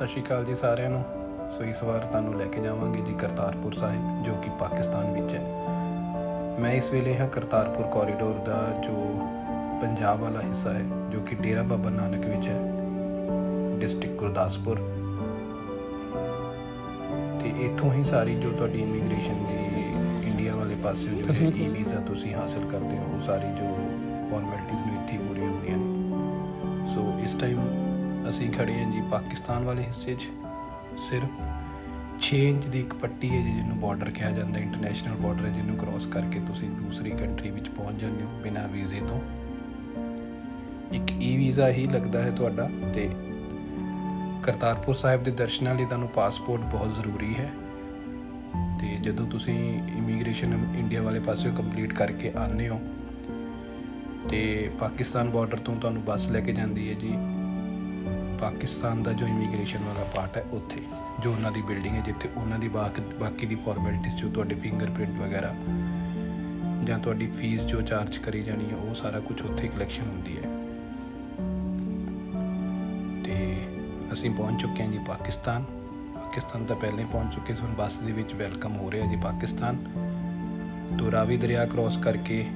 ਸਤਿ ਸ਼੍ਰੀ ਅਕਾਲ ਜੀ ਸਾਰਿਆਂ ਨੂੰ। ਸੋ ਇਸ ਵਾਰ ਤੁਹਾਨੂੰ ਲੈ ਕੇ ਜਾਵਾਂਗੇ ਜੀ ਕਰਤਾਰਪੁਰ ਸਾਹਿਬ ਜੋ ਕਿ ਪਾਕਿਸਤਾਨ ਵਿੱਚ ਹੈ। ਮੈਂ ਇਸ ਵੇਲੇ ਹਾਂ ਕਰਤਾਰਪੁਰ ਕੋਰੀਡੋਰ ਦਾ ਜੋ ਪੰਜਾਬ ਵਾਲਾ ਹਿੱਸਾ ਹੈ ਜੋ ਕਿ ਡੇਰਾ ਬਾਬਾ ਨਾਨਕ ਵਿੱਚ ਹੈ ਡਿਸਟ੍ਰਿਕਟ ਗੁਰਦਾਸਪੁਰ। ਤੇ ਇੱਥੋਂ ਹੀ ਸਾਰੀ ਜੋ ਤੁਹਾਡੀ ਇਮੀਗ੍ਰੇਸ਼ਨ ਦੀ ਇੰਡੀਆ ਵਾਲੇ ਪਾਸੇ ਜੋ ਹੈ ਈ ਵੀਜ਼ਾ ਤੁਸੀਂ ਹਾਸਲ ਕਰਦੇ ਹੋ ਉਹ ਸਾਰੀ ਜੋ ਫਾਰਮੈਲਿਟੀਜ਼ ਨੂੰ ਇੱਥੇ ਪੂਰੀਆਂ ਹੁੰਦੀਆਂ ਨੇ। ਸੋ ਇਸ ਟਾਈਮ ਅਸੀਂ ਖੜੇ ਹਾਂ ਜੀ ਪਾਕਿਸਤਾਨ ਵਾਲੇ ਹਿੱਸੇ 'ਚ। ਸਿਰਫ 6 ਇੰਚ ਦੀ ਇੱਕ ਪੱਟੀ ਹੈ ਜੀ, ਜਿਹਨੂੰ ਬਾਰਡਰ ਕਿਹਾ ਜਾਂਦਾ ਇੰਟਰਨੈਸ਼ਨਲ ਬਾਰਡਰ ਹੈ, ਜਿਹਨੂੰ ਕ੍ਰਾਸ ਕਰਕੇ ਤੁਸੀਂ ਦੂਸਰੀ ਕੰਟਰੀ ਵਿੱਚ ਪਹੁੰਚ ਜਾਂਦੇ ਹੋ ਬਿਨਾਂ ਵੀਜ਼ੇ ਤੋਂ। ਇੱਕ ਈ ਵੀਜ਼ਾ ਹੀ ਲੱਗਦਾ ਹੈ ਤੁਹਾਡਾ ਤੇ ਕਰਤਾਰਪੁਰ ਸਾਹਿਬ ਦੇ ਦਰਸ਼ਨਾਂ ਲਈ ਤੁਹਾਨੂੰ ਪਾਸਪੋਰਟ ਬਹੁਤ ਜ਼ਰੂਰੀ ਹੈ। ਤੇ ਜਦੋਂ ਤੁਸੀਂ ਇਮੀਗ੍ਰੇਸ਼ਨ ਇੰਡੀਆ ਵਾਲੇ ਪਾਸਿਓਂ ਕੰਪਲੀਟ ਕਰਕੇ ਆਉਂਦੇ ਹੋ, ਤੇ ਪਾਕਿਸਤਾਨ ਬਾਰਡਰ ਤੋਂ ਤੁਹਾਨੂੰ ਬੱਸ ਲੈ ਕੇ ਜਾਂਦੀ ਹੈ ਜੀ। ਪਾਕਿਸਤਾਨ ਦਾ ਜੋ ਇਮੀਗ੍ਰੇਸ਼ਨ ਵਾਲਾ ਪਾਰਟ ਹੈ ਉੱਥੇ, ਜੋ ਉਹਨਾਂ ਦੀ ਬਿਲਡਿੰਗ ਹੈ, ਜਿੱਥੇ ਉਹਨਾਂ ਦੀ ਬਾਕ- ਬਾਕੀ ਦੀ ਫਾਰਮੈਲਿਟੀਜ਼ ਜੋ ਤੁਹਾਡੇ ਫਿੰਗਰਪ੍ਰਿੰਟ ਵਗੈਰਾ ਜਾਂ ਤੁਹਾਡੀ ਫੀਸ ਜੋ ਚਾਰਜ ਕਰੀ ਜਾਣੀ ਹੈ, ਉਹ ਸਾਰਾ ਕੁਝ ਉੱਥੇ ਕਲੈਕਸ਼ਨ ਹੁੰਦੀ ਹੈ। ਤੇ ਅਸੀਂ ਪਹੁੰਚ ਚੁੱਕੇ ਹਾਂ ਜੀ ਪਾਕਿਸਤਾਨ। ਪਾਕਿਸਤਾਨ ਤਾਂ ਪਹਿਲਾਂ ਹੀ ਪਹੁੰਚ ਚੁੱਕੇ ਸੀ, ਹੁਣ ਬੱਸ ਦੇ ਵਿੱਚ ਵੈਲਕਮ ਹੋ ਰਿਹਾ ਜੀ ਪਾਕਿਸਤਾਨ। ਤੋਂ ਰਾਵੀ ਦਰਿਆ ਕ੍ਰਾਸ ਕਰਕੇ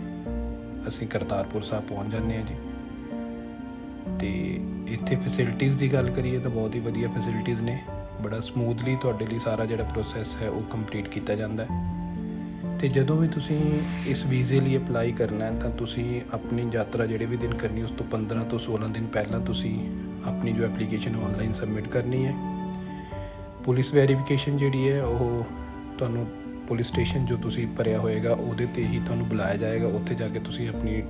ਅਸੀਂ ਕਰਤਾਰਪੁਰ ਸਾਹਿਬ ਪਹੁੰਚ ਜਾਂਦੇ ਹਾਂ ਜੀ। ਤੇ ਇੱਥੇ ਫੈਸਿਲਿਟੀਜ਼ ਦੀ ਗੱਲ ਕਰੀਏ ਤਾਂ ਬਹੁਤ ਹੀ ਵਧੀਆ ਫੈਸਿਲਿਟੀਜ਼ ਨੇ। ਬੜਾ ਸਮੂਥਲੀ ਤੁਹਾਡੇ ਲਈ ਸਾਰਾ ਜਿਹੜਾ ਪ੍ਰੋਸੈਸ ਹੈ ਉਹ ਕੰਪਲੀਟ ਕੀਤਾ ਜਾਂਦਾ ਹੈ। ਤੇ ਜਦੋਂ ਵੀ ਤੁਸੀਂ ਇਸ ਵੀਜ਼ੇ ਲਈ ਅਪਲਾਈ ਕਰਨਾ ਹੈ ਤਾਂ ਤੁਸੀਂ ਆਪਣੀ ਯਾਤਰਾ ਜਿਹੜੇ ਵੀ ਦਿਨ ਕਰਨੀ ਉਸ ਤੋਂ 15 ਤੋਂ 16 ਦਿਨ ਪਹਿਲਾਂ ਤੁਸੀਂ ਆਪਣੀ ਜੋ ਐਪਲੀਕੇਸ਼ਨ ਆਨਲਾਈਨ ਸਬਮਿਟ ਕਰਨੀ ਹੈ। ਪੁਲਿਸ ਵੈਰੀਫਿਕੇਸ਼ਨ ਜਿਹੜੀ ਹੈ, ਉਹ ਤੁਹਾਨੂੰ ਪੁਲਿਸ ਸਟੇਸ਼ਨ ਜੋ ਤੁਸੀਂ ਭਰਿਆ ਹੋਏਗਾ, ਉਹਦੇ ਤੇ ਹੀ ਤੁਹਾਨੂੰ ਬੁਲਾਇਆ ਜਾਏਗਾ। ਉੱਥੇ ਜਾ ਕੇ ਤੁਸੀਂ ਆਪਣੀ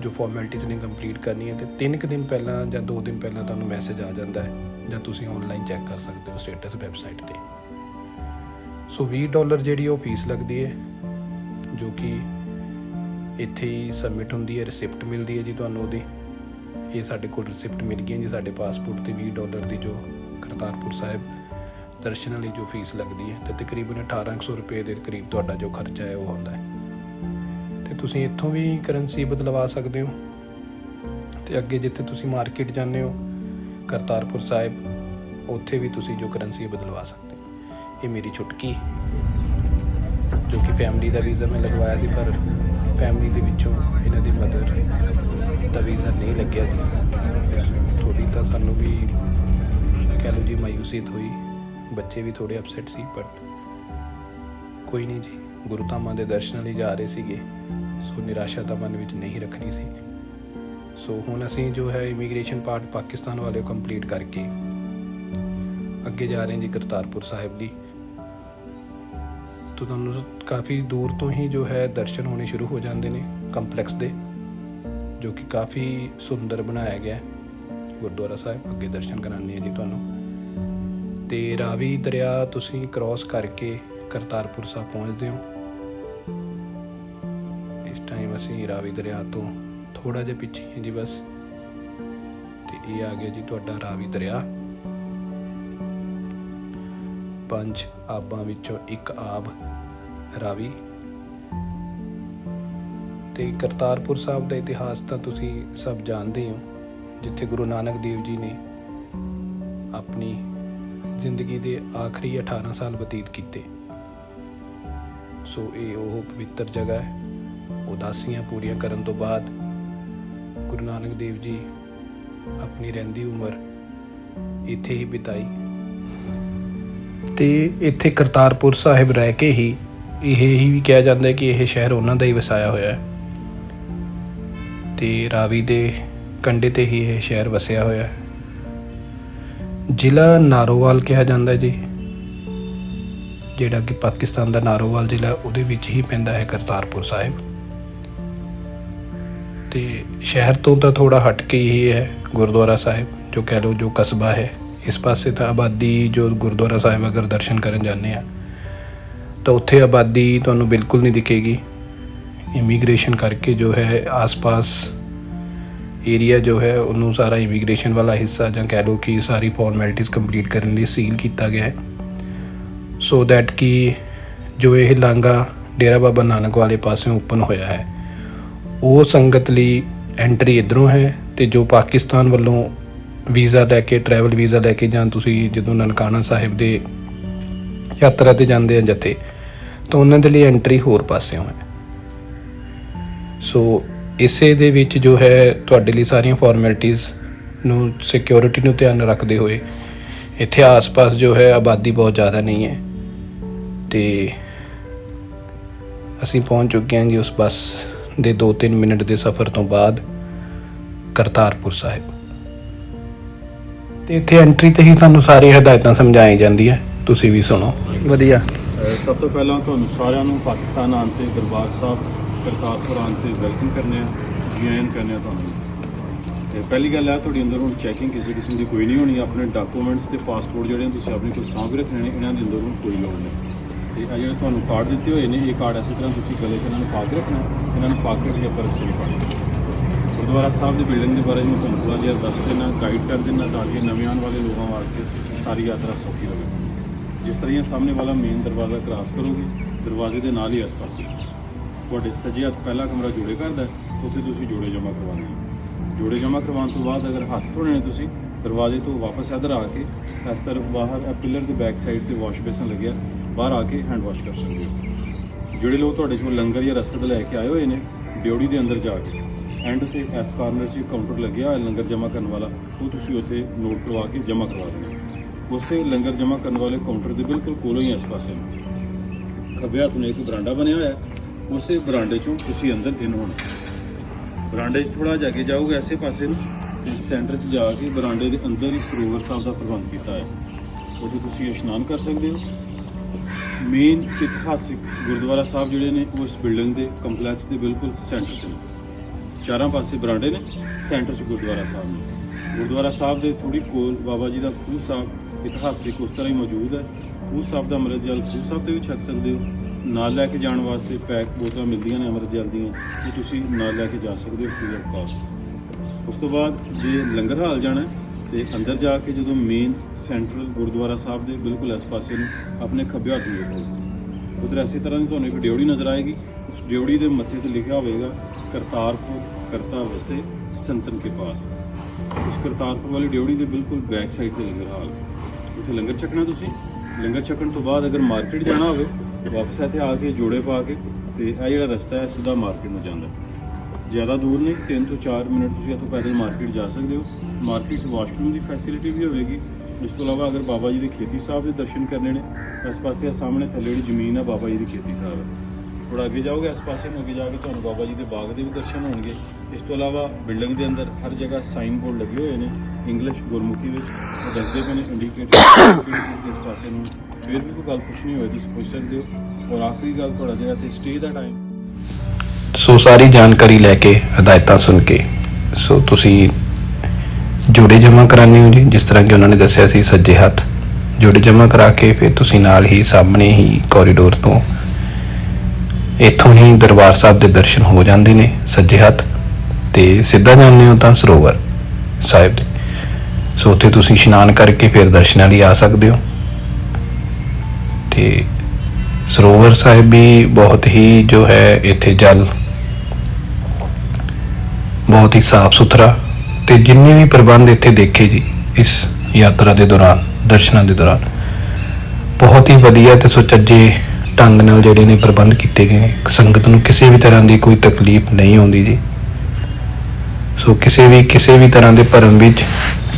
ਜੋ ਫਾਰਮੈਲਿਟੀਜ਼ ਨੇ ਕੰਪਲੀਟ ਕਰਨੀ ਹੈ ਤੇ 3 ਕੁ ਦਿਨ ਪਹਿਲਾਂ ਜਾਂ ਦੋ ਦਿਨ ਪਹਿਲਾਂ ਤੁਹਾਨੂੰ ਮੈਸੇਜ ਆ ਜਾਂਦਾ ਹੈ ਜਾਂ ਤੁਸੀਂ ਆਨਲਾਈਨ ਚੈੱਕ ਕਰ ਸਕਦੇ ਹੋ ਸਟੇਟਸ ਵੈਬਸਾਈਟ ਤੇ। ਸੋ 20 ਡਾਲਰ ਜਿਹੜੀ ਉਹ ਫੀਸ ਲੱਗਦੀ ਹੈ, ਜੋ ਕਿ ਇੱਥੇ ਹੀ ਸਬਮਿਟ ਹੁੰਦੀ ਹੈ ਰਿਸਿਪਟ ਮਿਲਦੀ ਹੈ ਜੀ ਤੁਹਾਨੂੰ ਉਹਦੀ। ਇਹ ਸਾਡੇ ਕੋਲ ਰਿਸਿਪਟ ਮਿਲ ਗਈ ਹੈ ਜੀ, ਸਾਡੇ ਪਾਸਪੋਰਟ ਤੇ 20 ਡਾਲਰ ਦੀ ਜੋ ਕਰਤਾਰਪੁਰ ਸਾਹਿਬ ਦਰਸ਼ਨਾਂ ਲਈ ਜੋ ਫੀਸ ਲੱਗਦੀ ਹੈ, ਤੇ ਤਕਰੀਬਨ 1800 ਰੁਪਏ ਦੇ ਕਰੀਬ ਤੁਹਾਡਾ ਜੋ ਖਰਚਾ ਹੈ ਉਹ ਆਉਂਦਾ ਹੈ। ਤੇ ਤੁਸੀਂ ਇੱਥੋਂ ਵੀ ਕਰੰਸੀ ਬਦਲਵਾ ਸਕਦੇ ਹੋ। ਤੇ ਅੱਗੇ ਜਿੱਥੇ ਤੁਸੀਂ ਮਾਰਕੀਟ ਜਾਂਦੇ ਹੋ, ਕਰਤਾਰਪੁਰ ਸਾਹਿਬ, ਉੱਥੇ ਵੀ ਤੁਸੀਂ ਜੋ ਕਰੰਸੀ ਬਦਲਵਾ ਸਕਦੇ ਹੋ। ਇਹ ਮੇਰੀ ਛੁਟਕੀ ਜੋ ਕਿ ਫੈਮਿਲੀ ਦਾ ਵੀਜ਼ਾ ਮੈਂ ਲਗਵਾਇਆ ਸੀ, ਪਰ ਫੈਮਿਲੀ ਦੇ ਵਿੱਚੋਂ ਇਹਨਾਂ ਦੀ ਮਦਰ ਦਾ ਵੀਜ਼ਾ ਨਹੀਂ ਲੱਗਿਆ ਜੀ। ਥੋੜੀ ਤਾਂ ਸਾਨੂੰ ਵੀ ਕਹਿ ਲਓ ਜੀ ਮਾਯੂਸੀਤ ਹੋਈ, ਬੱਚੇ ਵੀ ਥੋੜੇ ਅਪਸੈਟ ਸੀ ਬਟ ਕੋਈ ਨਹੀਂ ਜੀ, ਗੁਰੂ ਧਾਮਾਂ ਦੇ ਦਰਸ਼ਨਾਂ ਲਈ ਜਾ ਰਹੇ ਸੀਗੇ। ਸੋ ਨਿਰਾਸ਼ਾ ਤਾਂ ਮਨ ਵਿੱਚ ਨਹੀਂ ਰੱਖਣੀ ਸੀ। ਸੋ ਹੁਣ ਅਸੀਂ ਜੋ ਹੈ ਇਮੀਗ੍ਰੇਸ਼ਨ ਪਾਰਟ ਪਾਕਿਸਤਾਨ ਵਾਲੇ ਕੰਪਲੀਟ ਕਰਕੇ ਅੱਗੇ ਜਾ ਰਹੇ ਹਾਂ ਜੀ ਕਰਤਾਰਪੁਰ ਸਾਹਿਬ ਦੀ। ਤੋਂ ਤੁਹਾਨੂੰ ਕਾਫੀ ਦੂਰ ਤੋਂ ਹੀ ਜੋ ਹੈ ਦਰਸ਼ਨ ਹੋਣੇ ਸ਼ੁਰੂ ਹੋ ਜਾਂਦੇ ਨੇ ਕੰਪਲੈਕਸ ਦੇ, ਜੋ ਕਿ ਕਾਫੀ ਸੁੰਦਰ ਬਣਾਇਆ ਗਿਆ ਹੈ। ਗੁਰਦੁਆਰਾ ਸਾਹਿਬ, ਅੱਗੇ ਦਰਸ਼ਨ ਕਰਾਉਂਦੇ ਆ ਜੀ ਤੁਹਾਨੂੰ। ਤੇ ਰਾਵੀ ਦਰਿਆ ਤੁਸੀਂ ਕ੍ਰਾਸ ਕਰਕੇ ਕਰਤਾਰਪੁਰ ਸਾਹਿਬ ਪਹੁੰਚਦੇ ਹੋ। ਅਸੀਂ ਰਾਵੀ ਦਰਿਆ ਤੋਂ ਥੋੜਾ ਜਿਹਾ ਪਿੱਛੇ ਹਾਂ ਜੀ ਬਸ। ਤੇ ਇਹ ਆ ਗਿਆ ਜੀ ਤੁਹਾਡਾ ਰਾਵੀ ਦਰਿਆ। ਪੰਜ ਆਬਾਂ ਵਿੱਚੋਂ ਇੱਕ ਆਬ ਰਾਵੀ। ਤੇ ਕਰਤਾਰਪੁਰ ਸਾਹਿਬ ਦਾ ਇਤਿਹਾਸ ਤਾਂ ਤੁਸੀਂ ਸਭ ਜਾਣਦੇ ਹੋ, ਜਿੱਥੇ ਗੁਰੂ ਨਾਨਕ ਦੇਵ ਜੀ ਨੇ ਆਪਣੀ ਜ਼ਿੰਦਗੀ ਦੇ ਆਖਰੀ 18 ਸਾਲ ਬਤੀਤ ਕੀਤੇ। ਸੋ ਇਹ ਉਹ ਪਵਿੱਤਰ ਜਗ੍ਹਾ ਹੈ। ਉਦਾਸੀਆਂ ਪੂਰੀਆਂ ਕਰਨ ਤੋਂ ਬਾਅਦ ਗੁਰੂ ਨਾਨਕ ਦੇਵ ਜੀ ਆਪਣੀ ਰਹਿੰਦੀ ਉਮਰ ਇੱਥੇ ਹੀ ਬਿਤਾਈ। ਤੇ ਇੱਥੇ ਕਰਤਾਰਪੁਰ ਸਾਹਿਬ ਰਹਿ ਕੇ ਹੀ ਇਹ ਹੀ ਵੀ ਕਿਹਾ ਜਾਂਦਾ ਹੈ ਕਿ ਇਹ ਸ਼ਹਿਰ ਉਹਨਾਂ ਦਾ ਹੀ ਵਸਾਇਆ ਹੋਇਆ ਹੈ। ਤੇ ਰਾਵੀ ਦੇ ਕੰਢੇ ਤੇ ਹੀ ਇਹ ਸ਼ਹਿਰ ਵਸਿਆ ਹੋਇਆ ਹੈ। ਜ਼ਿਲ੍ਹਾ ਨਾਰੋਵਾਲ ਕਿਹਾ ਜਾਂਦਾ ਜੀ, ਜਿਹੜਾ ਕਿ ਪਾਕਿਸਤਾਨ ਦਾ ਨਾਰੋਵਾਲ ਜ਼ਿਲ੍ਹਾ ਉਹਦੇ ਵਿੱਚ ਹੀ ਪੈਂਦਾ ਹੈ ਕਰਤਾਰਪੁਰ ਸਾਹਿਬ। ਤੇ ਸ਼ਹਿਰ ਤੋਂ ਤਾਂ ਥੋੜਾ ਹਟ ਕੇ ਹੀ ਹੈ ਗੁਰਦੁਆਰਾ ਸਾਹਿਬ, ਜੋ ਕਹਿ ਲਓ ਜੋ ਕਸਬਾ ਹੈ। ਇਸ ਪਾਸੇ ਤਾਂ ਆਬਾਦੀ, ਜੋ ਗੁਰਦੁਆਰਾ ਸਾਹਿਬ ਅਗਰ ਦਰਸ਼ਨ ਕਰਨ ਜਾਂਦੇ ਆ, ਤਾਂ ਉੱਥੇ ਆਬਾਦੀ ਤੁਹਾਨੂੰ ਬਿਲਕੁਲ ਨਹੀਂ ਦਿਖੇਗੀ। ਇਮੀਗ੍ਰੇਸ਼ਨ ਕਰਕੇ ਜੋ ਹੈ, ਆਸ-ਪਾਸ ਏਰੀਆ ਜੋ ਹੈ, ਉਹਨੂੰ ਸਾਰਾ ਇਮੀਗ੍ਰੇਸ਼ਨ ਵਾਲਾ ਹਿੱਸਾ ਜਾਂ ਕਹਿ ਲਓ ਕਿ ਸਾਰੀ ਫਾਰਮੈਲਿਟੀਜ਼ ਕੰਪਲੀਟ ਕਰਨ ਲਈ ਸੀਲ ਕੀਤਾ ਗਿਆ ਹੈ। ਸੋ ਦੈਟ ਕਿ ਜੋ ਇਹ ਲਾਂਗਾ ਡੇਰਾ ਬਾਬਾ ਨਾਨਕ ਵਾਲੇ ਪਾਸਿਓਂ ਓਪਨ ਹੋਇਆ ਹੈ ਉਹ ਸੰਗਤ ਲਈ ਐਂਟਰੀ ਇਧਰੋਂ ਹੈ ਤੇ ਜੋ ਪਾਕਿਸਤਾਨ ਵੱਲੋਂ ਵੀਜ਼ਾ ਲੈ ਕੇ ਟਰੈਵਲ ਵੀਜ਼ਾ ਲੈ ਕੇ ਜਾਂ ਤੁਸੀਂ ਜਦੋਂ ਨਨਕਾਣਾ ਸਾਹਿਬ ਦੇ ਯਾਤਰਾ ਤੇ ਜਾਂਦੇ ਆ ਜਥੇ, ਤਾਂ ਉਹਨਾਂ ਦੇ ਲਈ ਐਂਟਰੀ ਹੋਰ ਪਾਸਿਓਂ ਹੈ। ਸੋ ਇਸੇ ਦੇ ਵਿੱਚ ਜੋ ਹੈ, ਤੁਹਾਡੇ ਲਈ ਸਾਰੀਆਂ ਫਾਰਮੈਲਿਟੀਆਂ ਨੂੰ ਸਿਕਿਉਰਿਟੀ ਨੂੰ ਧਿਆਨ ਰੱਖਦੇ ਹੋਏ, ਇੱਥੇ ਆਸ-ਪਾਸ ਜੋ ਹੈ, ਆਬਾਦੀ ਬਹੁਤ ਜ਼ਿਆਦਾ ਨਹੀਂ ਹੈ। ਤੇ ਅਸੀਂ ਪਹੁੰਚ ਚੁੱਕੇ ਹਾਂ ਜੀ ਉਸ ਬੱਸ ਦੇ 2-3 ਮਿੰਟ ਦੇ ਸਫ਼ਰ ਤੋਂ ਬਾਅਦ ਕਰਤਾਰਪੁਰ ਸਾਹਿਬ। ਤੇ ਇੱਥੇ ਐਂਟਰੀ ਤੇ ਹੀ ਤੁਹਾਨੂੰ ਸਾਰੀ ਹਦਾਇਤਾਂ ਸਮਝਾਈ ਜਾਂਦੀਆਂ। ਤੁਸੀਂ ਵੀ ਸੁਣੋ। ਵਧੀਆ। ਸਭ ਤੋਂ ਪਹਿਲਾਂ ਤੁਹਾਨੂੰ ਸਾਰਿਆਂ ਨੂੰ ਪਾਕਿਸਤਾਨ ਆਉਣ ਤੇ ਦਰਬਾਰ ਸਾਹਿਬ ਕਰਤਾਰਪੁਰ ਆਉਣ ਤੇ ਵੈਲਕਮ ਕਰਨੇ ਆ ਜੀ ਆਇਆਂ ਕਰਨੇ ਆ ਤੁਹਾਨੂੰ। ਤੇ ਪਹਿਲੀ ਗੱਲ ਹੈ ਤੁਹਾਡੀ ਅੰਦਰ ਹੁਣ ਚੈਕਿੰਗ ਕਿਸੇ ਕਿਸਮ ਦੀ ਕੋਈ ਨਹੀਂ ਹੋਣੀ ਆਪਣੇ ਡਾਕੂਮੈਂਟਸ ਤੇ ਪਾਸਪੋਰਟ ਜਿਹੜੇ ਤੁਸੀਂ ਆਪਣੇ ਕੋਲ ਸਾਂਭ ਰੱਖਣੇ ਨੇ ਇਹਨਾਂ ਦੇ ਅੰਦਰ ਹੁਣ ਕੋਈ ਲੋੜ ਨਹੀਂ। ਤੇ ਇਹ ਜਿਹੜੇ ਤੁਹਾਨੂੰ ਕਾਰਡ ਦਿੱਤੇ ਹੋਏ ਨੇ, ਇਹ ਕਾਰਡ ਇਸੇ ਤਰ੍ਹਾਂ ਤੁਸੀਂ ਗਲੇ 'ਚ ਇਹਨਾਂ ਨੂੰ ਪਾ ਕੇ ਰੱਖਣਾ, ਇਹਨਾਂ ਨੂੰ ਪਾ ਕੇ ਰੱਖਿਆ ਪਰਸ 'ਚ ਨਹੀਂ ਪਾਉਣਾ। ਗੁਰਦੁਆਰਾ ਸਾਹਿਬ ਦੀ ਬਿਲਡਿੰਗ ਦੇ ਬਾਰੇ ਮੈਂ ਤੁਹਾਨੂੰ ਥੋੜ੍ਹਾ ਜਿਹਾ ਦੱਸ ਦੇਣਾ ਗਾਈਡ ਕਰ ਦੇਣਾ ਤਾਂ ਕਿ ਨਵੇਂ ਆਉਣ ਵਾਲੇ ਲੋਕਾਂ ਵਾਸਤੇ ਸਾਰੀ ਯਾਤਰਾ ਸੌਖੀ ਹੋਵੇ। ਜਿਸ ਤਰ੍ਹਾਂ ਇਹ ਸਾਹਮਣੇ ਵਾਲਾ ਮੇਨ ਦਰਵਾਜ਼ਾ ਕ੍ਰਾਸ ਕਰੋਗੇ, ਦਰਵਾਜ਼ੇ ਦੇ ਨਾਲ ਹੀ ਇਸ ਪਾਸੇ ਤੁਹਾਡੇ ਸੱਜੇ ਹੱਥ ਪਹਿਲਾ ਕਮਰਾ ਜੋੜੇ ਕਰਦਾ ਉੱਥੇ ਤੁਸੀਂ ਜੋੜੇ ਜਮ੍ਹਾਂ ਕਰਵਾਉਣੇ ਨੇ। ਜੋੜੇ ਜਮ੍ਹਾਂ ਕਰਵਾਉਣ ਤੋਂ ਬਾਅਦ ਅਗਰ ਹੱਥ ਧੋਣੇ ਨੇ ਤੁਸੀਂ, ਦਰਵਾਜ਼ੇ ਤੋਂ ਵਾਪਸ ਇੱਧਰ ਆ ਕੇ, ਇਸ ਤਰਫ ਬਾਹਰ ਪਿਲਰ ਦੇ ਬੈਕ ਸਾਈਡ ਤੇ ਵਾਸ਼ ਬੇਸਨ ਲੱਗਿਆ। ਬਾਹਰ ਆ ਕੇ ਹੈਂਡ ਵਾਸ਼ ਕਰ ਸਕਦੇ ਹੋ। ਜਿਹੜੇ ਲੋਕ ਤੁਹਾਡੇ ਕੋਲ ਲੰਗਰ ਜਾਂ ਰਸਦ ਲੈ ਕੇ ਆਏ ਹੋਏ ਨੇ ਡਿਊਟੀ ਦੇ ਅੰਦਰ ਜਾ ਕੇ ਐਂਡ ਤੇ ਐਸ ਕਾਰਨਰ 'ਚ ਕਾਊਂਟਰ ਲੱਗਿਆ ਹੋਇਆ ਲੰਗਰ ਜਮ੍ਹਾਂ ਕਰਨ ਵਾਲਾ, ਉਹ ਤੁਸੀਂ ਉੱਥੇ ਨੋਟ ਕਰਵਾ ਕੇ ਜਮ੍ਹਾਂ ਕਰਵਾ ਦੇਣਾ ਉਸੇ ਲੰਗਰ ਜਮ੍ਹਾਂ ਕਰਨ ਵਾਲੇ ਕਾਊਂਟਰ ਦੇ ਬਿਲਕੁਲ ਕੋਲੋਂ ਹੀ ਇਸ ਪਾਸੇ ਨੂੰ। ਖੱਬੇ ਹੱਥ ਨੂੰ ਇੱਕ ਬਰਾਂਡਾ ਬਣਿਆ ਹੋਇਆ ਹੈ ਉਸੇ ਬਰਾਂਡੇ 'ਚੋਂ ਤੁਸੀਂ ਅੰਦਰ ਇਨ ਹੋਣਾ। ਬਰਾਂਡੇ 'ਚ ਥੋੜਾ ਜਾ ਕੇ ਜਾਓਗੇ ਐਸੇ ਪਾਸੇ ਨੂੰ, ਤੇ ਸੈਂਟਰ 'ਚ ਜਾ ਕੇ ਬਰਾਂਡੇ ਦੇ ਅੰਦਰ ਹੀ ਸਰੋਵਰ ਸਾਹਿਬ ਦਾ ਪ੍ਰਬੰਧ ਕੀਤਾ ਹੈ ਉੱਥੇ ਤੁਸੀਂ ਇਸ਼ਨਾਨ ਕਰ ਸਕਦੇ ਹੋ। ਮੇਨ ਇਤਿਹਾਸਿਕ ਗੁਰਦੁਆਰਾ ਸਾਹਿਬ ਜਿਹੜੇ ਨੇ, ਉਹ ਇਸ ਬਿਲਡਿੰਗ ਦੇ ਕੰਪਲੈਕਸ ਦੇ ਬਿਲਕੁਲ ਸੈਂਟਰ 'ਚ ਨੇ। ਚਾਰਾਂ ਪਾਸੇ ਬਰਾਂਡੇ ਨੇ ਸੈਂਟਰ 'ਚ ਗੁਰਦੁਆਰਾ ਸਾਹਿਬ ਨੇ। ਗੁਰਦੁਆਰਾ ਸਾਹਿਬ ਦੇ ਥੋੜੀ ਕੋਲ ਬਾਬਾ ਜੀ ਦਾ ਖੂਹ ਸਾਹਿਬ ਇਤਿਹਾਸਿਕ ਉਸ ਤਰ੍ਹਾਂ ਹੀ ਮੌਜੂਦ ਹੈ। ਖੂਹ ਸਾਹਿਬ ਦਾ ਅੰਮ੍ਰਿਤ ਜਲ ਖੂਹ ਸਾਹਿਬ ਦੇ ਵੀ ਛਕ ਸਕਦੇ ਹੋ। ਨਾਲ ਲੈ ਕੇ ਜਾਣ ਵਾਸਤੇ ਪੈਕ ਬੋਤਲਾਂ ਮਿਲਦੀਆਂ ਨੇ ਅੰਮ੍ਰਿਤ ਜਲ ਦੀਆਂ ਕਿ ਤੁਸੀਂ ਨਾਲ ਲੈ ਕੇ ਜਾ ਸਕਦੇ ਹੋ ਫ੍ਰੀ ਆਫ ਕਾਸਟ ਉਸ ਤੋਂ ਬਾਅਦ ਜੇ ਲੰਗਰ ਹਾਲ ਜਾਣਾ ਤੇ ਅੰਦਰ ਜਾ ਕੇ ਜਦੋਂ ਮੇਨ ਸੈਂਟਰਲ ਗੁਰਦੁਆਰਾ ਸਾਹਿਬ ਦੇ ਬਿਲਕੁਲ ਇਸ ਪਾਸੇ ਨੂੰ ਆਪਣੇ ਖੱਬੇ ਹੱਥ ਨੂੰ ਦੇਖੋ। ਉਧਰ ਇਸੇ ਤਰ੍ਹਾਂ ਦੀ ਤੁਹਾਨੂੰ ਇੱਕ ਡਿਉੜੀ ਨਜ਼ਰ ਆਏਗੀ। ਉਸ ਡਿਉੜੀ ਦੇ ਮੱਥੇ ਤੇ ਲਿਖਿਆ ਹੋਵੇਗਾ, ਕਰਤਾਰਪੁਰ ਕਰਤਾ ਵਸੇ, ਸੰਤਨ ਕੇ ਪਾਸ। ਉਸ ਕਰਤਾਰਪੁਰ ਵਾਲੀ ਡਿਉੜੀ ਦੇ ਬਿਲਕੁਲ ਬੈਕ ਸਾਈਡ ਤੇ ਲੰਗਰ ਹਾਲ। ਉੱਥੇ ਲੰਗਰ ਛਕਣਾ ਤੁਸੀਂ। ਲੰਗਰ ਛਕਣ ਤੋਂ ਬਾਅਦ ਅਗਰ ਮਾਰਕੀਟ ਜਾਣਾ ਹੋਵੇ, ਵਾਪਸ ਇੱਥੇ ਆ ਕੇ ਜੋੜੇ ਪਾ ਕੇ ਤੇ ਇਹ ਜਿਹੜਾ ਰਸਤਾ ਹੈ, ਸਿੱਧਾ ਮਾਰਕੀਟ ਨੂੰ ਜਾਂਦਾ। ਜ਼ਿਆਦਾ ਦੂਰ ਨਹੀਂ 3 ਤੋਂ 4 ਮਿੰਟ ਤੁਸੀਂ ਇੱਥੋਂ ਪੈਦਲ ਮਾਰਕੀਟ ਜਾ ਸਕਦੇ ਹੋ। ਮਾਰਕੀਟ 'ਚ ਵਾਸ਼ਰੂਮ ਦੀ ਫੈਸਿਲਿਟੀ ਵੀ ਹੋਵੇਗੀ। ਇਸ ਤੋਂ ਇਲਾਵਾ ਅਗਰ ਬਾਬਾ ਜੀ ਦੇ ਖੇਤੀ ਸਾਹਿਬ ਦੇ ਦਰਸ਼ਨ ਕਰਨੇ ਨੇ ਤਾਂ ਇਸ ਪਾਸੇ ਆ ਸਾਹਮਣੇ ਥੱਲੇ ਜਿਹੜੀ ਜ਼ਮੀਨ ਆ ਬਾਬਾ ਜੀ ਦੀ ਖੇਤੀ ਸਾਹਿਬ। ਹੈ ਥੋੜਾ ਅੱਗੇ ਜਾਓਗੇ, ਇਸ ਪਾਸੇ ਨੂੰ ਅੱਗੇ ਜਾ ਕੇ ਤੁਹਾਨੂੰ ਬਾਬਾ ਜੀ ਦੇ ਬਾਗ ਦੇ ਵੀ ਦਰਸ਼ਨ ਹੋਣਗੇ। ਇਸ ਤੋਂ ਇਲਾਵਾ ਬਿਲਡਿੰਗ ਦੇ ਅੰਦਰ ਹਰ ਜਗ੍ਹਾ ਸਾਈਨ ਬੋਰਡ ਲੱਗੇ ਹੋਏ ਨੇ ਇੰਗਲਿਸ਼ ਗੁਰਮੁਖੀ ਵਿੱਚ। ਉਹ ਦੱਸਦੇ ਪਏ ਨੇ ਇੰਡੀਕੇਟਰ ਇਸ ਪਾਸੇ ਨੂੰ। ਫਿਰ ਵੀ ਕੋਈ ਗੱਲ ਪੁੱਛਣੀ ਹੋਵੇ, ਤੁਸੀਂ ਪੁੱਛ ਸਕਦੇ ਹੋ। ਔਰ ਆਖਰੀ ਗੱਲ ਤੁਹਾਡਾ ਜਿਹੜਾ ਤੇ ਸਟੇ ਦਾ ਟਾਈਮ ਸੋ ਸਾਰੀ ਜਾਣਕਾਰੀ ਲੈ ਕੇ, ਹਦਾਇਤਾਂ ਸੁਣ ਕੇ। ਸੋ ਤੁਸੀਂ ਜੋੜੇ ਜਮ੍ਹਾਂ ਕਰਾਣੇ ਹੋ ਜੀ, ਜਿਸ ਤਰ੍ਹਾਂ ਕਿ ਉਹਨਾਂ ਨੇ ਦੱਸਿਆ ਸੀ, ਸੱਜੇ ਹੱਥ। ਜੋੜੇ ਜਮ੍ਹਾਂ ਕਰਾ ਕੇ ਫਿਰ ਤੁਸੀਂ ਨਾਲ ਹੀ ਸਾਹਮਣੇ ਹੀ ਕੋਰੀਡੋਰ ਤੋਂ ਇੱਥੋਂ ਹੀ ਦਰਬਾਰ ਸਾਹਿਬ ਦੇ ਦਰਸ਼ਨ ਹੋ ਜਾਂਦੇ ਨੇ, ਸੱਜੇ ਹੱਥ। ਤੇ ਸਿੱਧਾ ਜਾਂਦੇ ਹੋ ਤਾਂ ਸਰੋਵਰ ਸਾਹਿਬ ਦੇ। ਸੋ ਉੱਥੇ ਤੁਸੀਂ ਇਸ਼ਨਾਨ ਕਰਕੇ ਫਿਰ ਦਰਸ਼ਨਾਂ ਲਈ ਆ ਸਕਦੇ ਹੋ। ਤੇ ਸਰੋਵਰ ਸਾਹਿਬ ਵੀ ਬਹੁਤ ਹੀ ਜੋ ਹੈ, ਇੱਥੇ ਜਲ ਬਹੁਤ ਹੀ ਸਾਫ਼ ਸੁਥਰਾ ਤੇ ਜਿੰਨੇ ਵੀ ਪ੍ਰਬੰਧ ਇੱਥੇ ਦੇਖੇ ਜੀ, ਇਸ ਯਾਤਰਾ ਦੇ ਦੌਰਾਨ, ਦਰਸ਼ਨਾਂ ਦੇ ਦੌਰਾਨ, ਬਹੁਤ ਹੀ ਵਧੀਆ ਤੇ ਸੁਚੱਜੇ ਢੰਗ ਨਾਲ ਜਿਹੜੇ ਨੇ ਪ੍ਰਬੰਧ ਕੀਤੇ ਗਏ ਨੇ। ਸੰਗਤ ਨੂੰ ਕਿਸੇ ਵੀ ਤਰ੍ਹਾਂ ਦੀ ਕੋਈ ਤਕਲੀਫ ਨਹੀਂ ਆਉਂਦੀ ਜੀ। ਸੋ ਕਿਸੇ ਵੀ ਕਿਸੇ ਵੀ ਤਰ੍ਹਾਂ ਦੇ ਭਰਮ ਵਿੱਚ